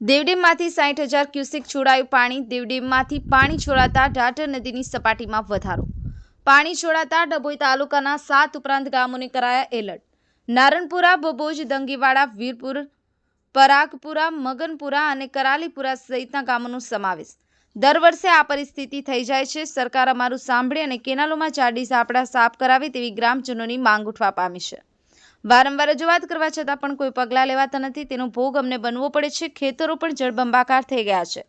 દેવડીમાંથી સાઠ હજાર ક્યુસેક છોડાયું પાણી. દેવડેમમાંથી પાણી છોડાતા ઢાઢર નદીની સપાટીમાં વધારો. પાણી છોડાતા ડભોઈ તાલુકાના સાત ઉપરાંત ગામોને કરાયા એલર્ટ. નારણપુરા બબોજ દંગીવાડા, વીરપુર, પરાગપુરા, મગનપુરા અને કરાલીપુરા સહિતના ગામોનો સમાવેશ. દર વર્ષે આ પરિસ્થિતિ થઈ જાય છે. સરકાર અમારું સાંભળે અને કેનાલોમાં ચાડી સાપડા સાફ કરાવે તેવી ગ્રામજનોની માંગ ઉઠવા પામી છે. વારંવાર રજૂઆત કરવા છતાં પણ કોઈ પગલાં લેવાતા નથી. તેનો ભોગ અમને બનવો પડે છે. ખેતરો પણ જળબંબાકાર થઈ ગયા છે.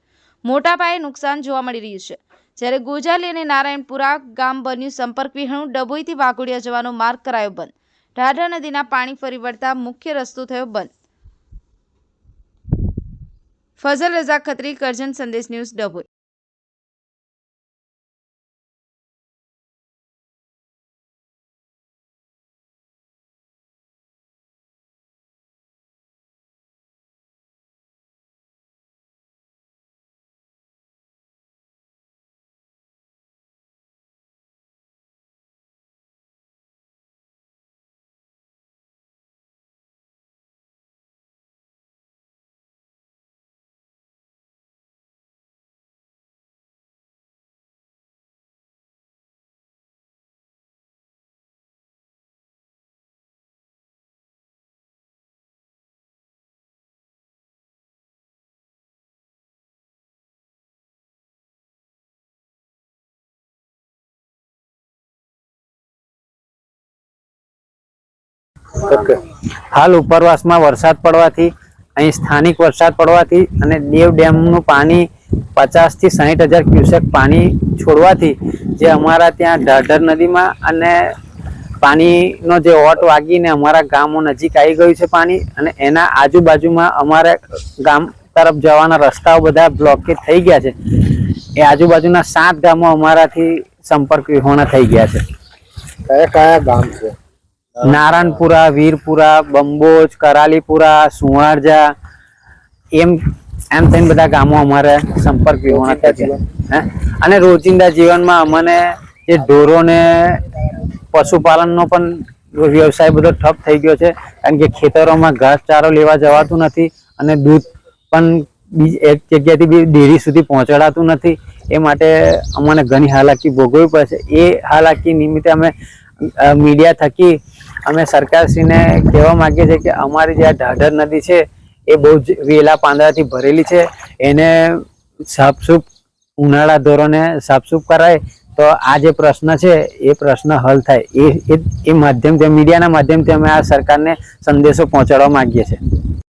મોટા પાયે નુકસાન જોવા મળી રહ્યું છે. જ્યારે ગોજાલી અને નારાયણપુરા ગામ બન્યું, સંપર્ક વિહોણું ડભોઈથી વાઘોડિયા જવાનો માર્ગ કરાયો બંધ. ઢાઢા નદીના પાણી ફરી વળતા મુખ્ય રસ્તો થયો બંધ. ફઝલ રઝા ખત્રી કરજન સંદેશ ન્યૂઝ ડભોઈ. ઓકે. હાલ ઉપરવાસમાં વરસાદ પડવાથી, અહીં સ્થાનિક વરસાદ પડવાથી અને દેવ ડેમનું પાણી પચાસથી સાહીઠ હજાર ક્યુસેક પાણી છોડવાથી જે અમારા ત્યાં ઢાઢર નદીમાં અને પાણીનો જે ઓટ વાગીને અમારા ગામો નજીક આવી ગયું છે પાણી અને એના આજુબાજુમાં અમારે ગામ તરફ જવાના રસ્તાઓ બધા બ્લોકેજ થઈ ગયા છે. એ આજુબાજુના સાત ગામો અમારાથી સંપર્ક વિહોણા થઈ ગયા છે. કયા કયા ગામ છે? નારાયણપુરા વીરપુરા, બંબોજ, કરાલીપુરા સુવારજા એમ એમ થઈને બધા ગામો અમારે સંપર્ક વિહોણા થયા છે. અને રોજિંદા જીવનમાં અમને જે ઢોરોને, પશુપાલનનો પણ વ્યવસાય બધો ઠપ થઈ ગયો છે. કારણ કે ખેતરોમાં ઘાસચારો લેવા જવાતું નથી અને દૂધ પણ બીજ, એક જગ્યાથી બી ડેરી સુધી પહોંચાડાતું નથી. એ માટે અમને ઘણી હાલાકી ભોગવવી પડે છે. એ હાલાકી નિમિત્તે અમે મીડિયા થકી અમે સરકારશ્રીને કહેવા માંગીએ છીએ કે અમારી જે આ ઢાઢર નદી છે, એ બહુ જ વેલા પાંદડાથી ભરેલી છે. એને સાફસૂફ ઉનાળા ધોરણે સાફસૂફ કરાય તો આ જે પ્રશ્ન છે, એ પ્રશ્ન હલ થાય. એ, એ- માધ્યમથી, મીડિયાના માધ્યમથી અમે આ સરકારને સંદેશો પહોંચાડવા માગીએ છીએ.